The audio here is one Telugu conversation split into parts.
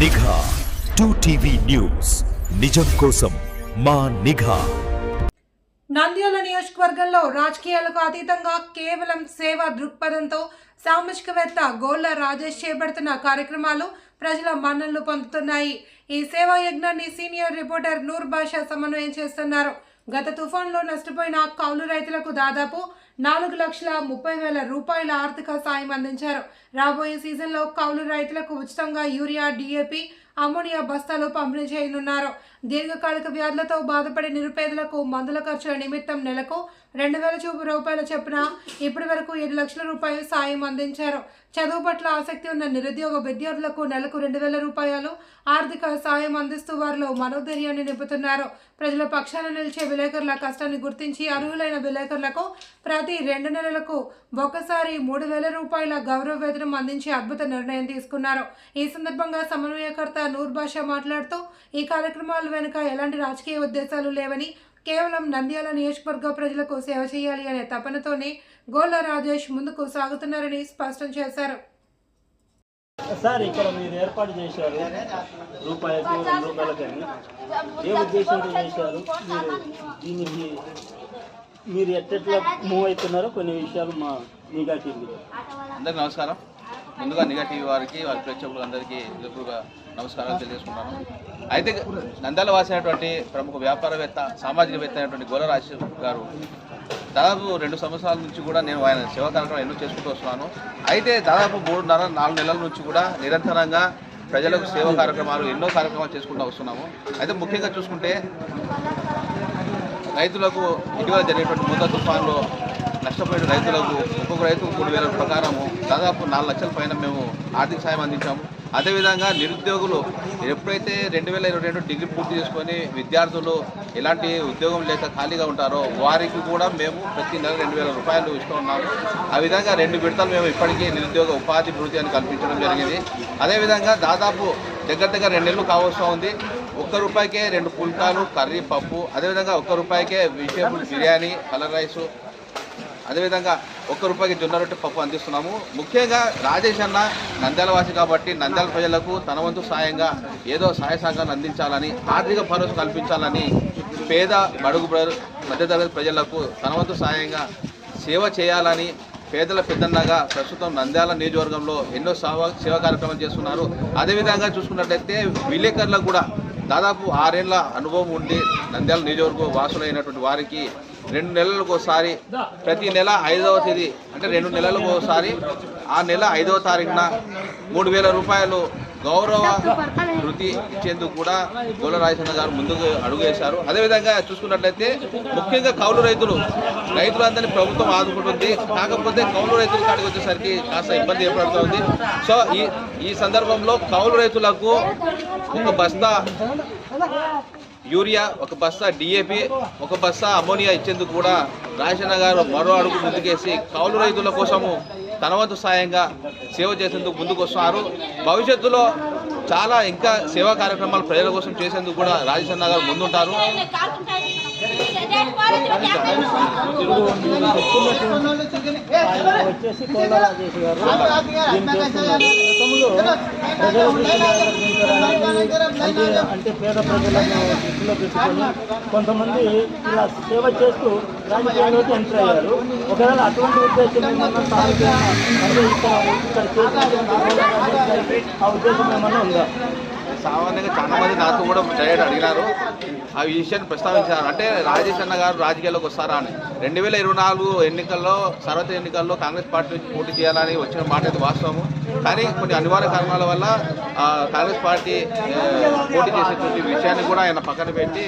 నిఘా. టూ టీవీ న్యూస్ నిజం కోసం మా నిఘా. నంద్యాల నియోజకవర్గంలో రాజకీయాలకు అతీతంగా కేవలం సేవా దృక్పథంతో సామాజికవేత్త గోళ్ళ రాజేష్ చేపడుతున్న కార్యక్రమాలు ప్రజల మన్నలు పొందుతున్నాయి. ఈ సేవా యజ్ఞాన్ని సీనియర్ రిపోర్టర్ నూర్ బాషా సమన్వయం చేస్తున్నారు. గత తుఫాన్లో నష్టపోయిన కౌలు రైతులకు దాదాపు నాలుగు లక్షల ముప్పై వేల రూపాయల ఆర్థిక సాయం అందించారు. రాబోయే సీజన్లో కౌలు రైతులకు ఉచితంగా యూరియా డిఏపి అమోనియా బస్తాలు పంపిణీ చేయనున్నారు. దీర్ఘకాలిక వ్యాధులతో బాధపడే నిరుపేదలకు మందుల ఖర్చుల నిమిత్తం నెలకు రెండు వేల చూపు రూపాయల చొప్పున ఇప్పటి వరకు ఏడు లక్షల రూపాయలు సాయం అందించారు. చదువు పట్ల ఆసక్తి ఉన్న నిరుద్యోగ విద్యార్థులకు నెలకు రెండు వేల రూపాయలు ఆర్థిక సాయం అందిస్తూ వారిలో మనోధైర్యాన్ని నింపుతున్నారు. ప్రజల పక్షాన నిలిచే విలేకరుల కష్టాన్ని గుర్తించి అర్హులైన విలేకరులకు ప్రతి రెండు నెలలకు ఒకసారి మూడు వేల రూపాయల గౌరవ వేతనం అందించే అద్భుత నిర్ణయం తీసుకున్నారు. ఈ సందర్భంగా సమన్వయకర్త నూర్ బాషా మాట్లాడుతూ ఈ కార్యక్రమాల వెనుక ఎలాంటి రాజకీయ ఉద్దేశాలు లేవని కేవలం నంద్యాల నియోజకవర్గ ప్రజలకు సేవ చేయాలి అనే తపనతోనే గోళ్ళ రాజేష్ ముందుకు సాగుతున్నారని స్పష్టం చేశారు. సార్ ఇక్కడ మీరు ఏర్పాటు చేశారు రూపాయలకి రెండు రూపాయలకని ఏ ఉద్దేశంతో చేశారు? మీరు దీనికి మీరు ఎట్టెట్లా మూవ్ అవుతున్నారో కొన్ని విషయాలు మా నిఘా టీవీ అందరికీ నమస్కారం. ముందుగా నిఘా టీవీ వారికి వారి ప్రేక్షకులందరికీ ఎక్కువగా నమస్కారాలు తెలియజేసుకున్నాను అయితే నంద్యాల వాసినటువంటి ప్రముఖ వ్యాపారవేత్త సామాజికవేత్త అయినటువంటి గోలరాజు గారు దాదాపు రెండు సంవత్సరాల నుంచి కూడా నేను ఆయన సేవా కార్యక్రమం ఎన్నో చేసుకుంటూ వస్తున్నాను. అయితే దాదాపు మూడున్నర నాలుగు నెలల నుంచి కూడా నిరంతరంగా ప్రజలకు సేవా కార్యక్రమాలు ఎన్నో కార్యక్రమాలు చేసుకుంటూ వస్తున్నాము. అయితే ముఖ్యంగా చూసుకుంటే రైతులకు ఇటీవల జరిగినటువంటి మూత తుఫాన్లో నష్టపోయిన రైతులకు ఒక్కొక్క రైతుకు మూడు వేల ప్రకారము దాదాపు నాలుగు లక్షల పైన మేము ఆర్థిక సాయం అందించాము. అదేవిధంగా నిరుద్యోగులు ఎప్పుడైతే రెండు వేల ఇరవై రెండు డిగ్రీ పూర్తి చేసుకొని విద్యార్థులు ఎలాంటి ఉద్యోగం లేక ఖాళీగా ఉంటారో వారికి కూడా మేము ప్రతి నెల రెండు వేల రూపాయలు ఇస్తూ ఉన్నాము. ఆ విధంగా రెండు విడతలు మేము ఇప్పటికీ నిరుద్యోగ ఉపాధి భృతి అని కల్పించడం జరిగింది. అదేవిధంగా దాదాపు దగ్గర దగ్గర రెండు నెలలు కావస్తూ ఉంది. ఒక్క రూపాయికే రెండు పుల్కాలు కర్రీ పప్పు అదేవిధంగా ఒక్క రూపాయికే వెజిటేబుల్ బిర్యానీ కలర్ రైసు అదేవిధంగా ఒక్క రూపాయికి జొన్న రొట్టె పప్పు అందిస్తున్నాము. ముఖ్యంగా రాజేష్ అన్న నంద్యాల వాసి కాబట్టి నంద్యాల ప్రజలకు తన వంతు సాయంగా ఏదో సహాయ సహకారాలు అందించాలని ఆర్థిక భరోసా కల్పించాలని పేద బడుగు మధ్యతరగతి ప్రజలకు తన వంతు సాయంగా సేవ చేయాలని పేదల పెద్దన్నగా ప్రస్తుతం నంద్యాల నియోజకవర్గంలో ఎన్నో సేవ సేవా కార్యక్రమాలు చేస్తున్నారు. అదేవిధంగా చూసుకున్నట్లయితే విలేకరులకు కూడా దాదాపు ఆరేళ్ళ అనుభవం ఉండి నంద్యాల నియోజకవర్గ వాసులైనటువంటి వారికి రెండు నెలలకు ఒకసారి ప్రతి నెల ఐదవ తేదీ అంటే రెండు నెలలకు ఒకసారి ఆ నెల ఐదవ తారీఖున మూడు వేల రూపాయలు గౌరవ వృత్తి ఇచ్చేందుకు కూడా గోల రాజచంద్ర గారు ముందుకు అడుగు వేశారు. అదేవిధంగా చూసుకున్నట్లయితే ముఖ్యంగా కౌలు రైతులు రైతులందరినీ ప్రభుత్వం ఆదుకుంటుంది. కాకపోతే కౌలు రైతుల కాడికి వచ్చేసరికి కాస్త ఇబ్బంది ఏర్పడుతుంది. సో ఈ ఈ సందర్భంలో కౌలు రైతులకు ఒక బస్తా యూరియా ఒక బస్తా డిఏపి ఒక బస్తా అమోనియా ఇచ్చేందుకు కూడా రాజన్న గారు మరో అడుగు ముందుకేసి కౌలు రైతుల కోసము తన వంతు సాయంగా సేవ చేసేందుకు ముందుకు వస్తున్నారు భవిష్యత్తులో చాలా ఇంకా సేవా కార్యక్రమాలు ప్రజల కోసం చేసేందుకు కూడా రాజేశ్వర గారు ముందుంటారు. వచ్చేసి గారు అంటే పేద ప్రజలను దృష్టిలో పెట్టుకొని కొంతమంది ఇలా సేవ చేస్తూ రాజకీయాల్లోకి ఎంటర్ అయ్యారు ఒకవేళ అటువంటి ఉద్దేశం ఏమన్నా సాగుతున్నా ఇక్కడ ఆ ఉద్దేశం ఏమన్నా ఉందా సామాన్యంగా చాలా మంది నాతో కూడా డైరెక్ట్ అడిగినారు. ఆ విషయాన్ని ప్రస్తావించారు. అంటే రాజేష్ అన్న గారు రాజకీయాల్లోకి వస్తారా అని. రెండు వేల ఇరవై నాలుగు ఎన్నికల్లో సర్వత ఎన్నికల్లో కాంగ్రెస్ పార్టీ నుంచి పోటీ చేయాలని వచ్చిన మాట అయితే వాస్తవము. కానీ కొన్ని అనివార్య కారణాల వల్ల కాంగ్రెస్ పార్టీ పోటీ చేసేటువంటి విషయాన్ని కూడా ఆయన పక్కన పెట్టి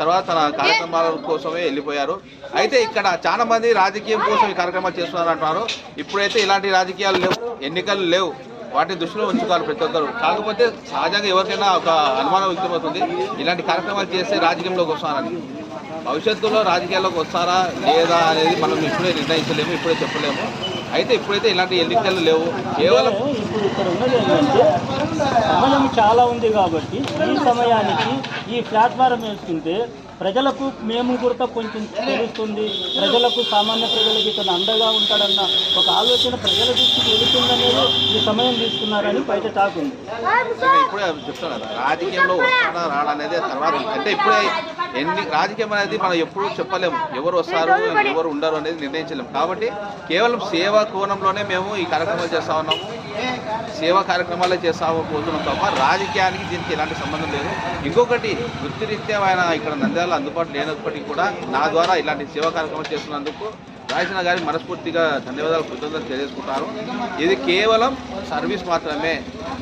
తర్వాత తన కార్యక్రమాల కోసమే వెళ్ళిపోయారు. అయితే ఇక్కడ చాలా మంది రాజకీయం కోసం ఈ కార్యక్రమాలు చేస్తున్నారు అంటున్నారు ఇప్పుడైతే ఇలాంటి రాజకీయాలు లేవు. ఎన్నికలు లేవు. వాటిని దృష్టిలో ఉంచుకోవాలి ప్రతి ఒక్కరు. కాకపోతే సహజంగా ఎవరికైనా ఒక అనుమానం వ్యక్తమవుతుంది ఇలాంటి కార్యక్రమాలు చేస్తే రాజకీయంలోకి వస్తారని. భవిష్యత్తులో రాజకీయాల్లోకి వస్తారా లేదా అనేది మనం ఇప్పుడే నిర్ణయించలేము ఇప్పుడే చెప్పలేము. అయితే ఇప్పుడైతే ఇలాంటి ఎన్నికలు లేవు. కేవలం ఇప్పుడు ఇక్కడ ఉన్నది ఏంటంటే సమయం చాలా ఉంది కాబట్టి ఈ సమయానికి ఈ ప్లాట్ఫారం వేసుకుంటే ప్రజలకు మేము కూడా కొంచెం తెలుస్తుంది. ప్రజలకు సామాన్య ప్రజలకు ఇతను అండగా ఉంటాడన్న ఒక ఆలోచన ప్రజల దృష్టికి వెళుతుందనేది ఈ సమయం తీసుకున్నారని బయట టాక్ ఉంది. ఇప్పుడే చెప్తాను రాజకీయంలో వస్తాడా రాడా అనేది తర్వాత అంటే ఇప్పుడే ఎన్ని రాజకీయం అనేది మనం ఎప్పుడు చెప్పలేము. ఎవరు వస్తారు ఎవరు ఉండరు అనేది నిర్ణయించలేము. కాబట్టి కేవలం సేవా కోణంలోనే మేము ఈ కార్యక్రమాలు చేస్తా ఉన్నాము సేవా కార్యక్రమాలే చేస్తాము పోతున్నాం తప్ప రాజకీయానికి దీనికి ఎలాంటి సంబంధం లేదు. ఇంకొకటి వృత్తిరీత్యా ఆయన ఇక్కడ నంద్యాల అందుబాటులో లేనప్పటికీ కూడా నా ద్వారా ఇలాంటి సేవా కార్యక్రమాలు చేస్తున్నందుకు రాజసిన గారికి మనస్ఫూర్తిగా ధన్యవాదాలు కృతజ్ఞతలు తెలియజేసుకుంటారు ఇది కేవలం సర్వీస్ మాత్రమే.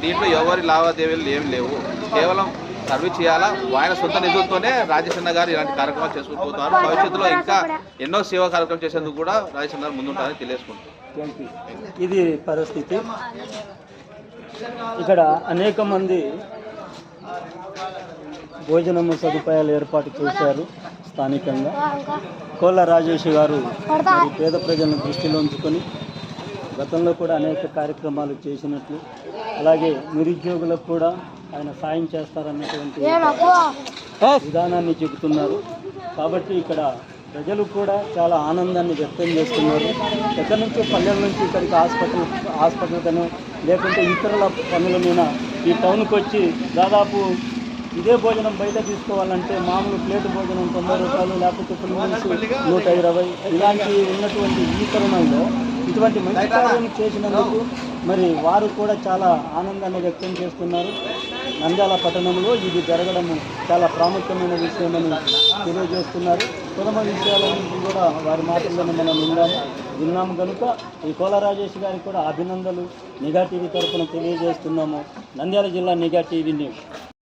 దీంట్లో ఎవరి లావాదేవీలు ఏమి లేవు. కేవలం సర్వీస్ చేయాలా? ఆయన సొంత నిధులతోనే రాజేశన్న గారు ఇలాంటి కార్యక్రమాలు చేసుకుంటూ పోతున్నారు భవిష్యత్తులో ఇంకా ఎన్నో సేవా కార్యక్రమం చేసేందుకు కూడా రాజేశన్న గారు ముందుంటారని తెలియజేసుకుంటున్నారు ఇది పరిస్థితి. ఇక్కడ అనేక మంది భోజనము సదుపాయాలు ఏర్పాటు చేశారు స్థానికంగా. కోళ్ళ రాజేష్ గారు పేద ప్రజలను దృష్టిలో ఉంచుకొని గతంలో కూడా అనేక కార్యక్రమాలు చేసినట్లు. అలాగే నిరుద్యోగులకు కూడా ఆయన సాయం చేస్తారన్నటువంటి విధానాన్ని చెబుతున్నారు. కాబట్టి ఇక్కడ ప్రజలు కూడా చాలా ఆనందాన్ని వ్యక్తం చేస్తున్నారు. ఎక్కడి నుంచో పల్లెల నుంచి ఇక్కడికి హాస్పిటల్ హాస్పిటల్కను లేకుంటే ఇతరుల పనుల మీద ఈ టౌన్కి వచ్చి దాదాపు ఇదే భోజనం బయట తీసుకోవాలంటే మామూలు ప్లేట్ భోజనం తొంభై రూపాయలు లేకపోతే మీల్స్ నూట ఇరవై ఇలాంటి ఉన్నటువంటి ఈ తరుణంలో ఇటువంటి మంచి కార్యం చేసినందుకు మరి వారు కూడా చాలా ఆనందాన్ని వ్యక్తం చేస్తున్నారు. నంద్యాల పట్టణంలో ఇది జరగడం చాలా ప్రాముఖ్యమైన విషయమని తెలియజేస్తున్నారు. కొత్త విషయాల నుంచి కూడా వారి మాటల్లోనే మనం విన్నాము విన్నాము కనుక ఈ కోల రాజేష్ గారికి కూడా అభినందనలు. నిఘా టీవీ తరఫున తెలియజేస్తున్నాము. నంద్యాల జిల్లా నిఘా టీవీ న్యూస్.